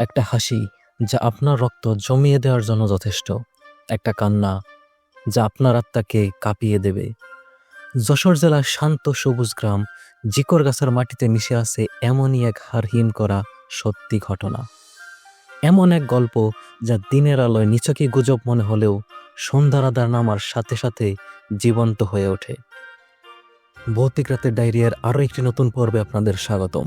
একটা হাসি যা আপনার রক্ত জমিয়ে দেওয়ার জন্য যথেষ্ট। একটা কান্না যা আপনার আত্মাকে কাঁপিয়ে দেবে। যশোর জেলার শান্ত সবুজ গ্রাম জিকর গাছের মাটিতে মিশে আছে এমনই এক হারহীন করা সত্যি ঘটনা। এমন এক গল্প যা দিনের আলোয় নিচকি গুজব মনে হলেও সন্ধ্যার আধার নামার সাথে সাথে জীবন্ত হয়ে ওঠে। ভৌতিক রাতের ডায়েরিয়ার আরও একটি নতুন পর্বে আপনাদের স্বাগতম।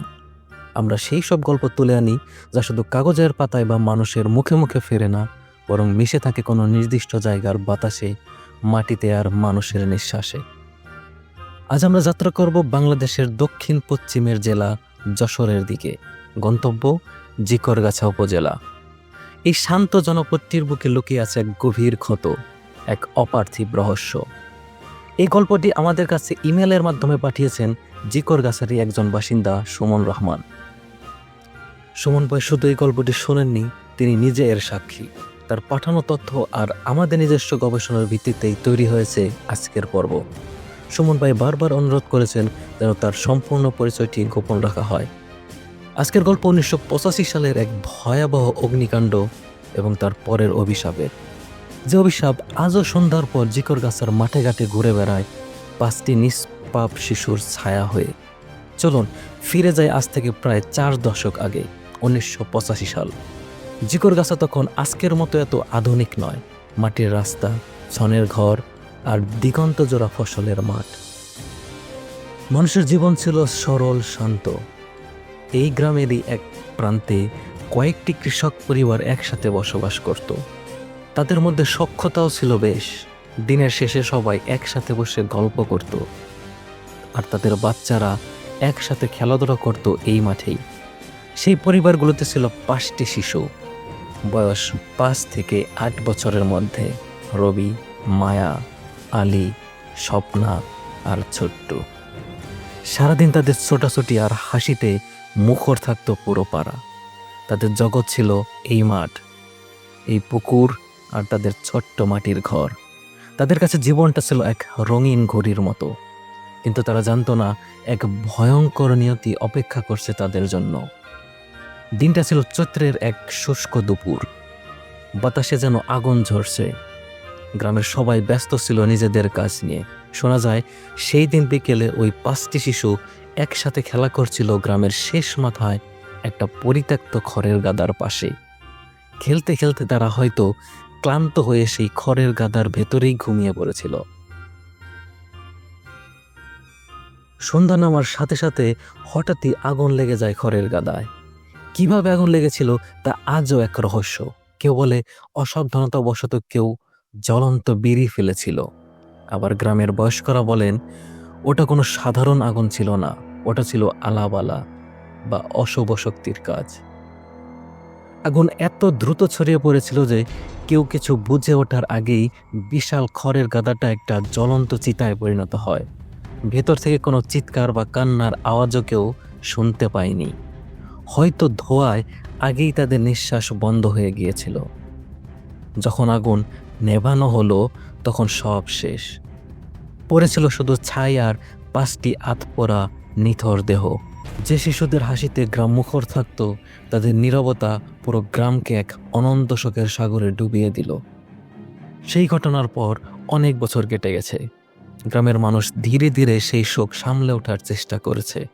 আমরা সেই সব গল্প তুলে আনি যা শুধু কাগজের পাতায় বা মানুষের মুখে মুখে ফেরে না, বরং মিশে থাকে কোনো নির্দিষ্ট জায়গার বাতাসে, মাটিতে আর মানুষের নিঃশ্বাসে। আজ আমরা যাত্রা করব বাংলাদেশের দক্ষিণ পশ্চিমের জেলা যশোরের দিকে, গন্তব্য জিকরগাছা উপজেলা। এই শান্ত জনপদটির বুকে লুকিয়ে আছে এক গভীর ক্ষত, এক অপার্থিব রহস্য। এই গল্পটি আমাদের কাছে ইমেলের মাধ্যমে পাঠিয়েছেন জিকরগাছারই একজন বাসিন্দা সুমন রহমান। সুমন ভাই শুধু এই গল্পটি শোনেননি, তিনি নিজে এর সাক্ষী। তার পাঠানো তথ্য আর আমাদের নিজস্ব গবেষণার ভিত্তিতেই তৈরি হয়েছে আজকের পর্ব। সুমন ভাই বারবার অনুরোধ করেছেন যেন তার সম্পূর্ণ পরিচয়টি গোপন রাখা হয়। আজকের গল্প উনিশশো পঁচাশি সালের এক ভয়াবহ অগ্নিকাণ্ড এবং তার পরের অভিশাপের। যে অভিশাপ আজও সন্ধ্যার পর জিকর গাছার মাঠে ঘাটে ঘুরে বেড়ায় পাঁচটি নিষ্পাপ শিশুর ছায়া হয়ে। চলুন, ফিরে যায় আজ থেকে প্রায় চার দশক আগে। উনিশশো পঁচাশি সাল। জিকর গাছা তখন আজকের মতো এত আধুনিক নয়। মাটির রাস্তা, ছনের ঘর আর দিগন্ত জোড়া ফসলের মাঠ। মানুষের জীবন ছিল সরল, শান্ত। এই গ্রামেরই এক প্রান্তে কয়েকটি কৃষক পরিবার একসাথে বসবাস করত। তাদের মধ্যে সক্ষতাও ছিল বেশ। দিনের শেষে সবাই একসাথে বসে গল্প করত। আর তাদের বাচ্চারা একসাথে খেলাধুলা করত এই মাঠেই। সেই পরিবারগুলোতে ছিল পাঁচটি শিশু। বয়স পাঁচ থেকে আট বছরের মধ্যে রবি, মায়া, আলী, স্বপ্না আর ছোট্ট। সারাদিন তাদের ছোটাছুটি আর হাসিতে মুখর থাকত পুরো পাড়া। তাদের জগৎ ছিল এই মাঠ, এই পুকুর আর তাদের ছোট্ট মাটির ঘর। তাদের কাছে জীবনটা ছিল এক রঙিন ঘড়ির মতো, কিন্তু তারা জানতো না এক ভয়ঙ্কর নিয়তি অপেক্ষা করছে তাদের জন্য। দিনটা ছিল চৈত্রের এক শুষ্ক দুপুর। বাতাসে যেন আগুন ঝরছে। গ্রামের সবাই ব্যস্ত ছিল নিজেদের কাজ নিয়ে। শোনা যায়, সেই দিন বিকেলে ওই পাঁচটি শিশু একসাথে খেলা করছিল গ্রামের শেষ মাথায় একটা পরিত্যক্ত খড়ের গাদার পাশে। খেলতে খেলতে তারা হয়তো ক্লান্ত হয়ে সেই খড়ের গাদার ভেতরেই ঘুমিয়ে পড়েছিল। সন্ধ্যা নামার সাথে সাথে হঠাৎই আগুন লেগে যায় খড়ের গাদায়। কীভাবে আগুন লেগেছিল তা আজও এক রহস্য। কেউ বলে অসাবধানতা বশত কেউ জ্বলন্ত বিড়ি ফেলেছিল। আবার গ্রামের বয়স্করা বলেন, ওটা কোনো সাধারণ আগুন ছিল না, ওটা ছিল আলাবালা বা অশুভ শক্তির কাজ। আগুন এত দ্রুত ছড়িয়ে পড়েছিল যে কেউ কিছু বুঝে ওঠার আগেই বিশাল খড়ের গাদাটা একটা জ্বলন্ত চিতায় পরিণত হয়। ভেতর থেকে কোনো চিৎকার বা কান্নার আওয়াজও কেউ শুনতে পায়নি। হয়তো ধোঁয়ায় আগেই তাদের নিঃশ্বাস বন্ধ হয়ে গিয়েছিল। যখন আগুন নেভানো হলো, তখন সব শেষ। পড়েছিল শুধু ছাই আর পাঁচটি আতপোড়া নিথর দেহ। যে শিশুদের হাসিতে গ্রাম মুখর থাকত, তাদের নীরবতা পুরো গ্রামকে এক অনন্ত শোকের সাগরে ডুবিয়ে দিল। সেই ঘটনার পর অনেক বছর কেটে গেছে। গ্রামের মানুষ ধীরে ধীরে সেই শোক সামলে ওঠার চেষ্টা করেছে।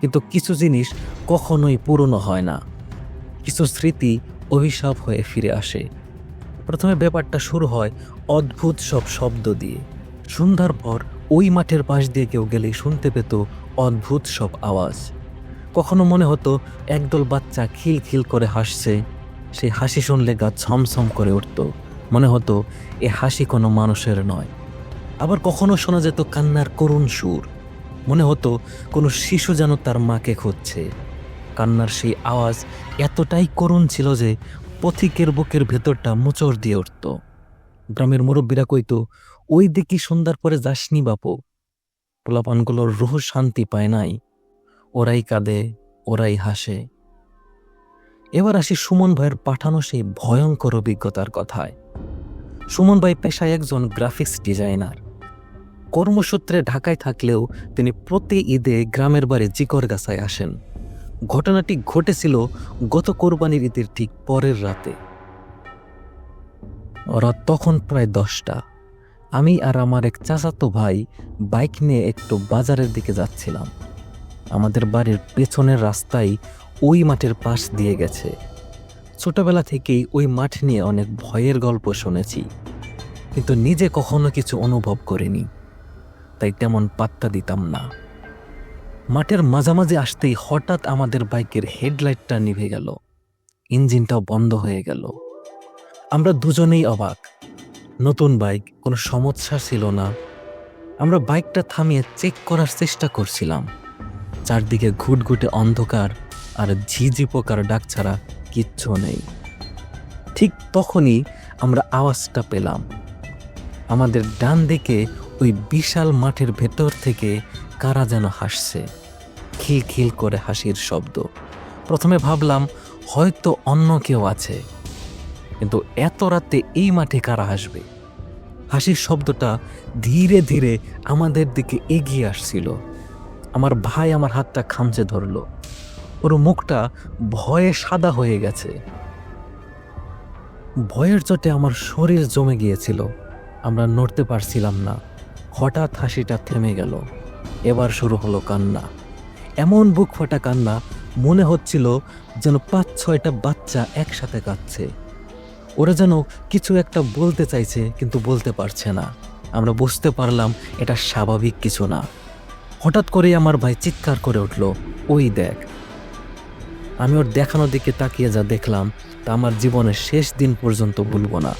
কিন্তু কিছু জিনিস কখনোই পুরনো হয় না। কিছু স্মৃতি অভিশাপ হয়ে ফিরে আসে। প্রথমে ব্যাপারটা শুরু হয় অদ্ভুত সব শব্দ দিয়ে। সন্ধ্যার পর ওই মাঠের পাশ দিয়ে কেউ গেলেই শুনতে পেত অদ্ভুত সব আওয়াজ। কখনো মনে হতো একদল বাচ্চা খিল খিল করে হাসছে। সেই হাসি শুনলে গা ছমছম করে উঠত। মনে হতো এ হাসি কোনো মানুষের নয়। আবার কখনো শোনা যেত কান্নার করুণ সুর। মনে হতো কোনো শিশু যেন তার মাকে খুঁজছে। কান্নার সেই আওয়াজ এতটাই করুণ ছিল যে পথিকের বুকের ভেতরটা মোচড় দিয়ে উঠত। গ্রামের মুরব্বীরা কইতো, ওই দিকে সন্ধ্যার পরে যাসনি বাপু। পোলাপানগুলোর রুহ শান্তি পায় নাই। ওরাই কাঁদে, ওরাই হাসে। এবার আসি সুমন ভাইয়ের পাঠানো সেই ভয়ঙ্কর অভিজ্ঞতার কথায়। সুমন ভাই পেশায় একজন গ্রাফিক্স ডিজাইনার। কর্মসূত্রে ঢাকায় থাকলেও তিনি প্রতি ঈদে গ্রামের বাড়ি জিকরগাছায় আসেন। ঘটনাটি ঘটেছিল গত কোরবানির ঈদের ঠিক পরের রাতে। রাত তখন প্রায় দশটা। আমি আর আমার এক চাচাতো ভাই বাইক নিয়ে একটু বাজারের দিকে যাচ্ছিলাম। আমাদের বাড়ির পেছনের রাস্তায় ওই মাঠের পাশ দিয়ে গেছে। ছোটবেলা থেকেই ওই মাঠ নিয়ে অনেক ভয়ের গল্প শুনেছি, কিন্তু নিজে কখনো কিছু অনুভব করিনি। তাই তেমন পাত্তা দিতাম না। মাঠের মাঝামাঝি আসতেই হঠাৎ আমাদের বাইকের হেডলাইটটা নিভে গেল। ইঞ্জিনটাও বন্ধ হয়ে গেল। আমরা দুজনেই অবাক। নতুন বাইক, কোনো সমস্যা ছিল না। আমরা বাইকটা থামিয়ে চেক করার চেষ্টা করছিলাম। চারদিকে ঘুটঘুটে অন্ধকার আর ঝিঝি পোকার ডাক ছাড়া কিচ্ছু নেই। ঠিক তখনই আমরা আওয়াজটা পেলাম। আমাদের ডান দিকে ওই বিশাল মাঠের ভেতর থেকে কারা যেন হাসছে। খিলখিল করে হাসির শব্দ। প্রথমে ভাবলাম, হয়তো অন্য কেউ আছে। কিন্তু এত রাতে এই মাঠে কারা হাসবে? হাসির শব্দটা ধীরে ধীরে আমাদের দিকে এগিয়ে আসছিল। আমার ভাই আমার হাতটা খামচে ধরলো। ওর মুখটা ভয়ে সাদা হয়ে গেছে। ভয়ের চোটে আমার শরীর জমে গিয়েছিল। আমরা নড়তে পারছিলাম না। হঠাৎ হাসিটা থেমে গেল। এবার শুরু হলো কান্না। এমন বুক ফাটা কান্না মনে হচ্ছিল যেন পাঁচ ছয়টা বাচ্চা একসাথে কাঁদছে। ওরা যেন কিছু একটা বলতে চাইছে কিন্তু বলতে পারছে না। আমরা বুঝতে পারলাম এটা স্বাভাবিক কিছু না। হঠাৎ করেই আমার ভাই চিৎকার করে উঠল, ওই দেখ। আমি ওর দেখানোর দিকে তাকিয়ে যা দেখলাম তা আমার জীবনের শেষ দিন পর্যন্ত ভুলব না।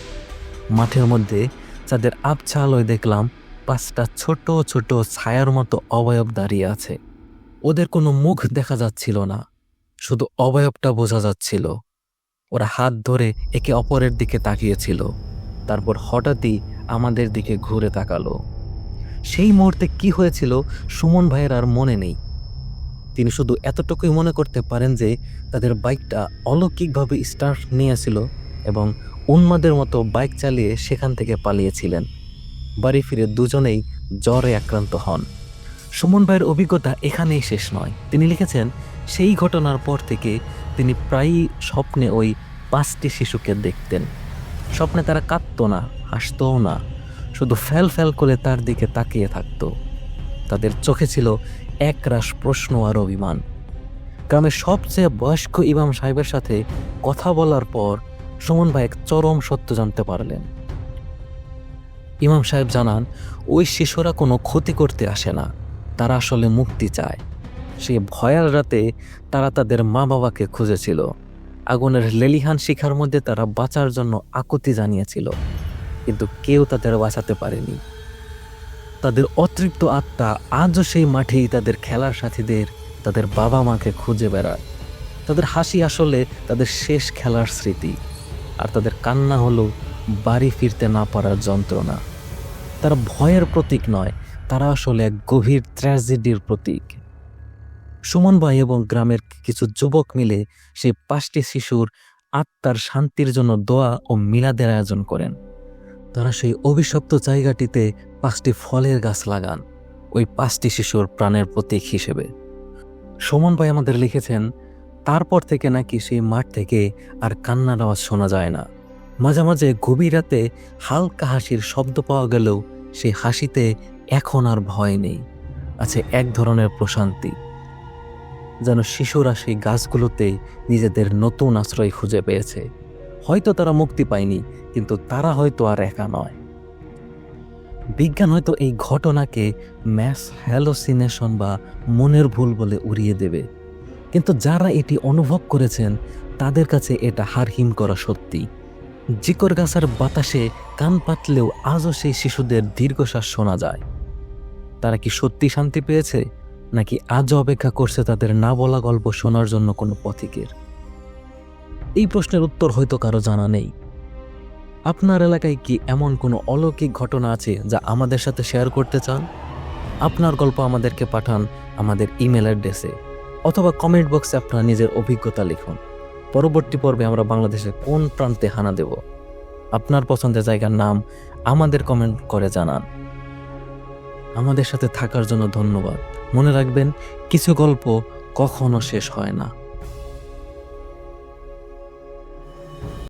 মাঠের মধ্যে যাদের আবছা আলোয় দেখলাম পাঁচটা ছোট ছোট ছায়ার মতো অবয়ব দাঁড়িয়ে আছে। ওদের কোনো মুখ দেখা যাচ্ছিল না, শুধু অবয়বটা বোঝা যাচ্ছিল। ওরা হাত ধরে একে অপরের দিকে তাকিয়েছিল, তারপর হঠাৎই আমাদের দিকে ঘুরে তাকালো। সেই মুহূর্তে কি হয়েছিল সুমন ভাইয়ের আর মনে নেই। তিনি শুধু এতটুকুই মনে করতে পারেন যে তাদের বাইকটা অলৌকিকভাবে স্টার্ট নিয়েছিল এবং উন্মাদের মতো বাইক চালিয়ে সেখান থেকে পালিয়েছিলেন। বাড়ি ফিরে দুজনেই জ্বরে আক্রান্ত হন। সুমন ভাইয়ের অভিজ্ঞতা এখানেই শেষ নয়। তিনি লিখেছেন, সেই ঘটনার পর থেকে তিনি প্রায়ই স্বপ্নে ওই পাঁচটি শিশুকে দেখতেন। স্বপ্নে তারা কাঁদতো না, হাসতও না, শুধু ফ্যাল ফ্যাল করে তার দিকে তাকিয়ে থাকত। তাদের চোখে ছিল একরাশ প্রশ্ন আর অভিমান। গ্রামের সবচেয়ে বয়স্ক ইমাম সাহেবের সাথে কথা বলার পর সুমন ভাই এক চরম সত্য জানতে পারলেন। ইমাম সাহেব জানান, ওই শিশুরা কোনো ক্ষতি করতে আসে না, তারা আসলে মুক্তি চায়। সেই ভয়াল রাতে তারা তাদের মা বাবাকে খুঁজেছিল। আগুনের লেলিহান শিখার মধ্যে তারা বাঁচার জন্য আকুতি জানিয়েছিল, কিন্তু কেউ তাদের বাঁচাতে পারেনি। তাদের অতৃপ্ত আত্মা আজও সেই মাঠেই তাদের খেলার সাথীদের, তাদের বাবা মাকে খুঁজে বেড়ায়। তাদের হাসি আসলে তাদের শেষ খেলার স্মৃতি, আর তাদের কান্না হলো বাড়ি ফিরতে না পারার যন্ত্রণা। তারা ভয়ের প্রতীক নয়, তারা আসলে এক গভীর ট্র্যাজেডির প্রতীক। সুমন ভাই এবং গ্রামের কিছু যুবক মিলে সেই পাঁচটি শিশুর আত্মার শান্তির জন্য দোয়া ও মিলাদের আয়োজন করেন। তারা সেই অভিশপ্ত জায়গাটিতে পাঁচটি ফলের গাছ লাগান, ওই পাঁচটি শিশুর প্রাণের প্রতীক হিসেবে। সুমন ভাই আমাদের লিখেছেন, তারপর থেকে নাকি সেই মাঠ থেকে আর কান্নার আওয়াজ শোনা যায় না। মাঝে মাঝে গভীর রাতে হালকা হাসির শব্দ পাওয়া গেলেও সেই হাসিতে এখন আর ভয় নেই। আছে এক ধরনের প্রশান্তি, যেন শিশুরা সেই গাছগুলোতে নিজেদের নতুন আশ্রয় খুঁজে পেয়েছে। হয়তো তারা মুক্তি পায়নি, কিন্তু তারা হয়তো আর একা নয়। বিজ্ঞান হয়তো এই ঘটনাকে ম্যাস হ্যালোসিনেশন বা মনের ভুল বলে উড়িয়ে দেবে। কিন্তু যারা এটি অনুভব করেছেন, তাদের কাছে এটা হারহিম করা সত্যি। জিকর গাছার বাতাসে কান পাতলেও আজও সেই শিশুদের দীর্ঘশ্বাস শোনা যায়। তারা কি সত্যি শান্তি পেয়েছে, নাকি আজও অপেক্ষা করছে তাদের না বলা গল্প শোনার জন্য কোনো পথিকের? এই প্রশ্নের উত্তর হয়তো কারও জানা নেই। আপনার এলাকায় কি এমন কোনো অলৌকিক ঘটনা আছে যা আমাদের সাথে শেয়ার করতে চান? আপনার গল্প আমাদেরকে পাঠান আমাদের ইমেল অ্যাড্রেসে, অথবা কমেন্ট বক্সে আপনার নিজের অভিজ্ঞতা লিখুন। পরবর্তী পর্বে আমরা বাংলাদেশের কোন প্রান্তে হানা দেব? আপনার পছন্দের জায়গার নাম আমাদের কমেন্ট করে জানান। আমাদের সাথে থাকার জন্য ধন্যবাদ। মনে রাখবেন, কিছু গল্প কখনো শেষ হয় না।